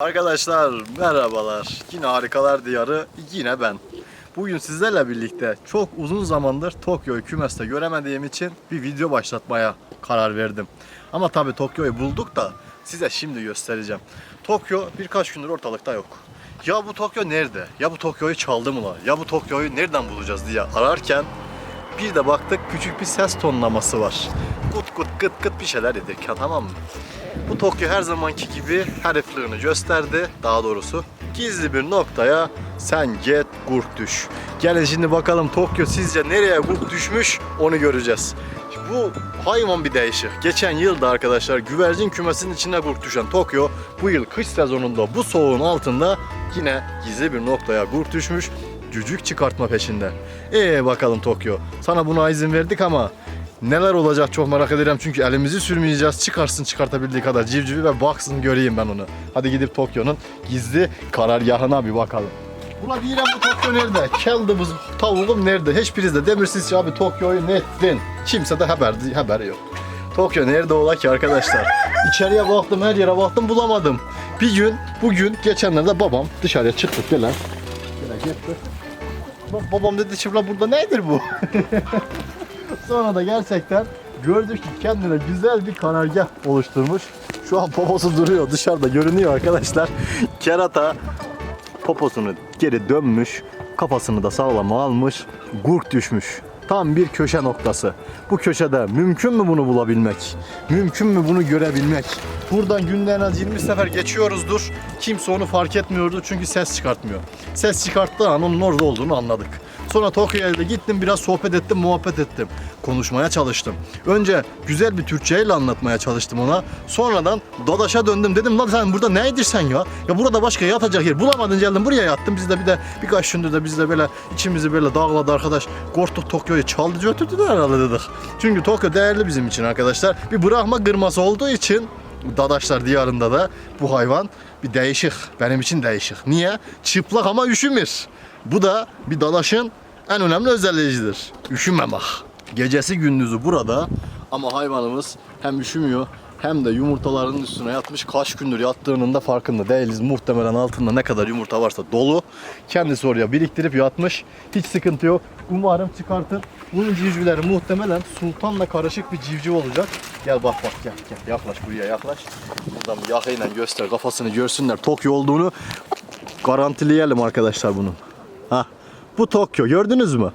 Arkadaşlar merhabalar. Yine harikalar diyarı yine ben. Bugün sizlerle birlikte çok uzun zamandır Tokyo'yu kümeste göremediğim için bir video başlatmaya karar verdim. Ama tabii Tokyo'yu bulduk da size şimdi göstereceğim. Tokyo birkaç gündür ortalıkta yok. Ya bu Tokyo nerede? Ya bu Tokyo'yu çaldı mı lan? Ya bu Tokyo'yu nereden bulacağız diye ararken bir de baktık küçük bir ses tonlaması var. Kut kut kıt kıt bir şeyler dedik tamam mı? Bu Tokyo her zamanki gibi herifliğini gösterdi. Daha doğrusu gizli bir noktaya sen get gurk düş. Gelin şimdi bakalım Tokyo sizce nereye gurk düşmüş onu göreceğiz. Bu hayvan bir değişik. Geçen yılda arkadaşlar güvercin kümesinin içine gurk düşen Tokyo bu yıl kış sezonunda bu soğuğun altında yine gizli bir noktaya gurk düşmüş cücük çıkartma peşinde. Ee bakalım Tokyo. Sana buna izin verdik ama neler olacak çok merak ederim çünkü elimizi sürmeyeceğiz. Çıkarsın çıkartabildiği kadar civcivi ve baksın göreyim ben onu. Hadi gidip Tokyo'nun gizli karargahına bir bakalım. Ula diyeceğim bu Tokyo nerede? Keldimiz tavuğum nerede? Hiçbiriz de demirsiz abi Tokyo'yu nettin. Kimse de haber, haberi yok. Tokyo nerede ola ki arkadaşlar? İçeriye baktım her yere baktım bulamadım. Bir gün bugün geçenlerde babam dışarıya çıktık gelen. Gelen gitti. Babam dedi şimdi burada nedir bu? Sonra da gerçekten gördük ki kendine güzel bir karargah oluşturmuş. Şu an poposu duruyor dışarıda görünüyor arkadaşlar. Kerata poposunu geri dönmüş, kafasını da sağlam almış, gurk düşmüş. Tam bir köşe noktası. Bu köşede mümkün mü bunu bulabilmek? Mümkün mü bunu görebilmek? Buradan günde en az 20 sefer geçiyoruzdur. Kimse onu fark etmiyordu çünkü ses çıkartmıyor. Ses çıkarttığı an onun orada olduğunu anladık. Sonra Tokyo'ya da gittim biraz sohbet ettim, muhabbet ettim. Konuşmaya çalıştım. Önce güzel bir Türkçe ile anlatmaya çalıştım ona. Sonradan Dadaş'a döndüm. Dedim lan sen burada ne edirsen ya? Ya burada başka yatacak yer bulamadın geldim buraya yattım. Biz de bir de birkaç gündür de biz de böyle içimizi böyle dağladı arkadaş. Korktuk Tokyo'yu çaldı götürdüler herhalde dedik. Çünkü Tokyo değerli bizim için arkadaşlar. Bir bırakma kırması olduğu için Dadaşlar diyarında da bu hayvan bir değişik. Benim için değişik. Niye? Çıplak ama üşümür. Bu da bir dadaşın en önemli özelliğidir. Üşümemek. Gecesi gündüzü burada ama hayvanımız hem üşümüyor hem de yumurtalarının üstüne yatmış. Kaç gündür yattığının da farkında değiliz. Muhtemelen altında ne kadar yumurta varsa dolu. Kendisi oraya biriktirip yatmış. Hiç sıkıntı yok. Umarım çıkartır. Bunun civcivleri muhtemelen sultanla karışık bir civciv olacak. Gel bak bak gel gel yaklaş buraya yaklaş. Buradan yakayla göster kafasını görsünler. Tokyo olduğunu garantileyelim arkadaşlar bunu. Ha bu Tokyo gördünüz mü?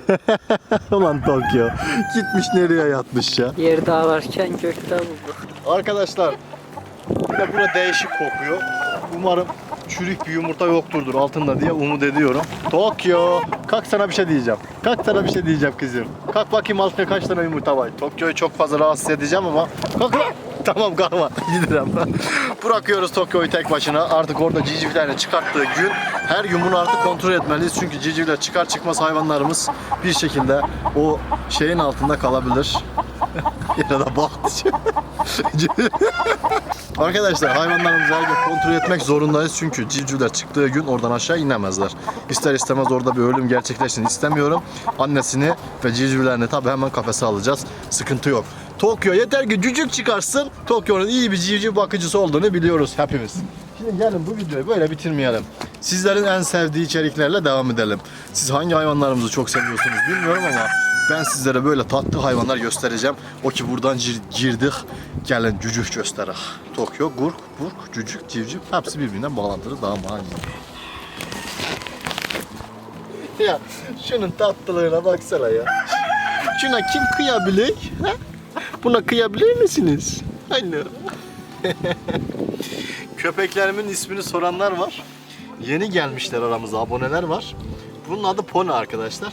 Ulan Tokyo gitmiş nereye yatmış ya. Yerde ararken gökte bulduk. Arkadaşlar bir de bura değişik kokuyor. Umarım çürük bir yumurta yokturdur altında diye umut ediyorum. Tokyo kalk sana bir şey diyeceğim. Kalk sana bir şey diyeceğim kızım. Kalk bakayım altında kaç tane yumurta var. Tokyo'yu çok fazla rahatsız edeceğim ama kalk lan. Tamam kalma gidelim. Bırakıyoruz Tokyo'yu tek başına. Artık orada civcivlerini çıkarttığı gün her gün bunu artık kontrol etmeliyiz. Çünkü civcivler çıkar çıkmaz hayvanlarımız bir şekilde o şeyin altında kalabilir. ya da baktı. Arkadaşlar hayvanlarımızı her gün kontrol etmek zorundayız çünkü civcivler çıktığı gün oradan aşağı inemezler. İster istemez orada bir ölüm gerçekleşsin istemiyorum. Annesini ve civcivlerini tabi hemen kafese alacağız. Sıkıntı yok. Tokyo yeter ki cücük çıkarsın. Tokyo'nun iyi bir civciv bakıcısı olduğunu biliyoruz hepimiz. Şimdi gelin bu videoyu böyle bitirmeyelim. Sizlerin en sevdiği içeriklerle devam edelim. Siz hangi hayvanlarımızı çok seviyorsunuz bilmiyorum ama ben sizlere böyle tatlı hayvanlar göstereceğim. O ki buradan gir- girdik. Gelin cücük gösterek. Tokyo, gurk, burk, cücük, civciv hepsi birbirinden bağlantılı daha mani. Ya şunun tatlılığına baksana ya. Şuna kim kıyabilir? Ha? Buna kıyabilir misiniz? Anne. Köpeklerimin ismini soranlar var. Yeni gelmişler aramıza aboneler var. Bunun adı Pony arkadaşlar.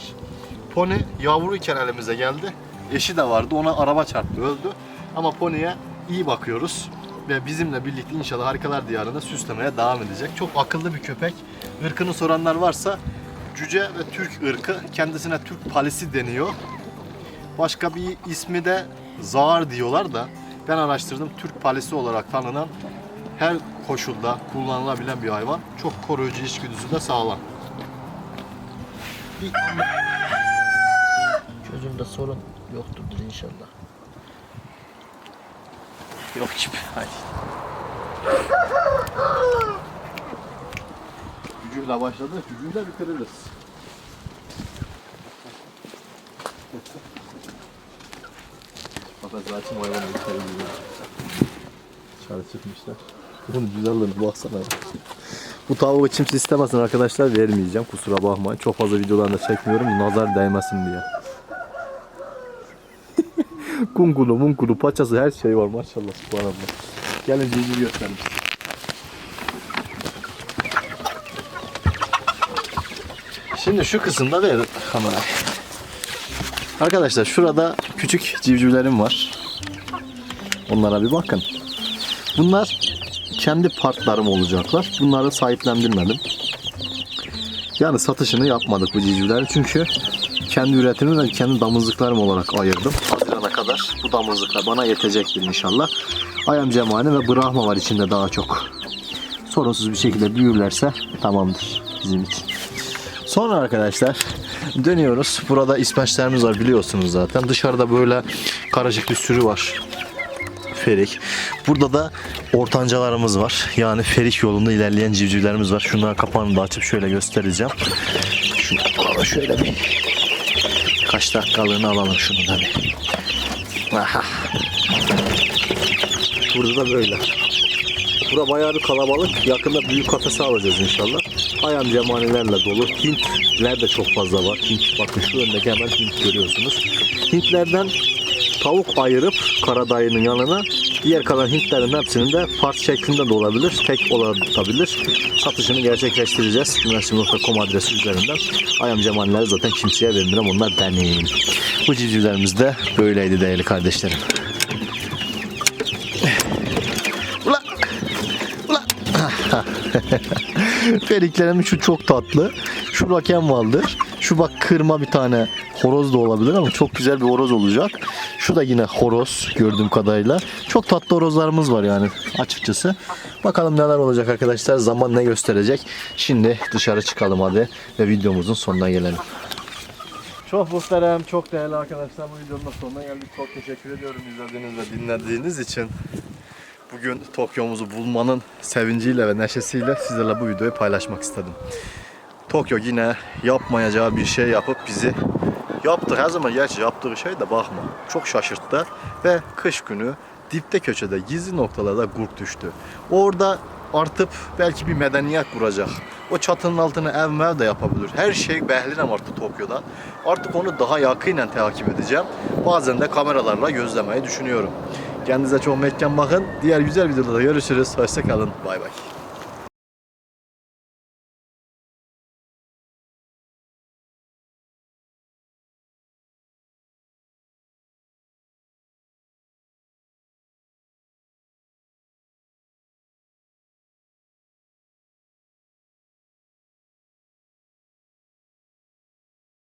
Pony yavruyken elimize geldi. Eşi de vardı. Ona araba çarptı öldü. Ama Pony'ye iyi bakıyoruz. Ve bizimle birlikte inşallah Harikalar Diyarı'nda süslemeye devam edecek. Çok akıllı bir köpek. Irkını soranlar varsa cüce ve Türk ırkı. Kendisine Türk palisi deniyor. Başka bir ismi de Zar diyorlar da ben araştırdım. Türk palisi olarak tanınan her koşulda kullanılabilen bir hayvan. Çok koruyucu içgüdüsü de sağlam. Bir Çözümde sorun yoktur inşallah. Yok gibi. Hadi. Gücüyle başladı, gücüyle bitiririz. Affedersin hayvan bitirelim. Dışarı çıkmışlar. Bunun güzelliğine baksana. Bu tavuğu kimse istemesin arkadaşlar vermeyeceğim kusura bakmayın. Çok fazla videolarında çekmiyorum nazar değmesin diye. Kunkulu munkulu paçası her şey var maşallah subhanallah. Gelin civciv gösterelim. Şimdi şu kısımda ver kamerayı. Arkadaşlar şurada küçük civcivlerim var. Onlara bir bakın. Bunlar kendi partlarım olacaklar. Bunları sahiplendirmedim. Yani satışını yapmadık bu civcivlerin çünkü kendi üretimimi ve kendi damızlıklarım olarak ayırdım. Hazirana kadar bu damızlıklar bana yetecektir inşallah. Ayam cemani ve Brahma var içinde daha çok. Sorunsuz bir şekilde büyürlerse tamamdır bizim için. Sonra arkadaşlar dönüyoruz. Burada ispençlerimiz var biliyorsunuz zaten. Dışarıda böyle karışık bir sürü var. Ferik. Burada da ortancalarımız var. Yani Ferik yolunda ilerleyen civcivlerimiz var. Şunların kapağını da açıp şöyle göstereceğim. Şunu alalım şöyle bir. Kaç dakikalığını alalım şunu da bir. Aha. Burada da böyle. Bura bayağı bir kalabalık. Yakında büyük kafese alacağız inşallah. Ayam cemanilerle dolu. Hintler de çok fazla var. Hint, bakın şu öndeki hemen Hint görüyorsunuz. Hintlerden tavuk ayırıp karadayının yanına diğer kalan Hintlerin hepsinin de part şeklinde de olabilir. Tek olabilir. Satışını gerçekleştireceğiz. Üniversite.com adresi üzerinden. Ayam cemanileri zaten kimseye vermiyorum. Onlar benim. Bu civcivlerimiz de böyleydi değerli kardeşlerim. Ulan! Ulan! Periklerimin şu çok tatlı. Şu rakem vardır. Şu bak kırma bir tane horoz da olabilir ama çok güzel bir horoz olacak. Şu da yine horoz gördüğüm kadarıyla. Çok tatlı horozlarımız var yani açıkçası. Bakalım neler olacak arkadaşlar. Zaman ne gösterecek. Şimdi dışarı çıkalım hadi ve videomuzun sonuna gelelim. Çok muhterem, çok değerli arkadaşlar. Bu videonun sonuna geldik. Çok teşekkür ediyorum izlediğiniz ve dinlediğiniz için. Bugün Tokyo'muzu bulmanın sevinciyle ve neşesiyle sizlerle bu videoyu paylaşmak istedim. Tokyo yine yapmayacağı bir şey yapıp bizi yaptı her zaman gerçi yaptığı şey de bakma çok şaşırttı ve kış günü dipte köşede gizli noktalarda gurk düştü. Orada artıp belki bir medeniyet kuracak. O çatının altına ev mev de yapabilir. Her şey bəhlirəm artık Tokyo'da. Artık onu daha yakinen takip edeceğim. Bazen de kameralarla gözlemeyi düşünüyorum. Kendinize çok mekken bakın. Diğer güzel videolarda görüşürüz. Hoşçakalın. Bay bay.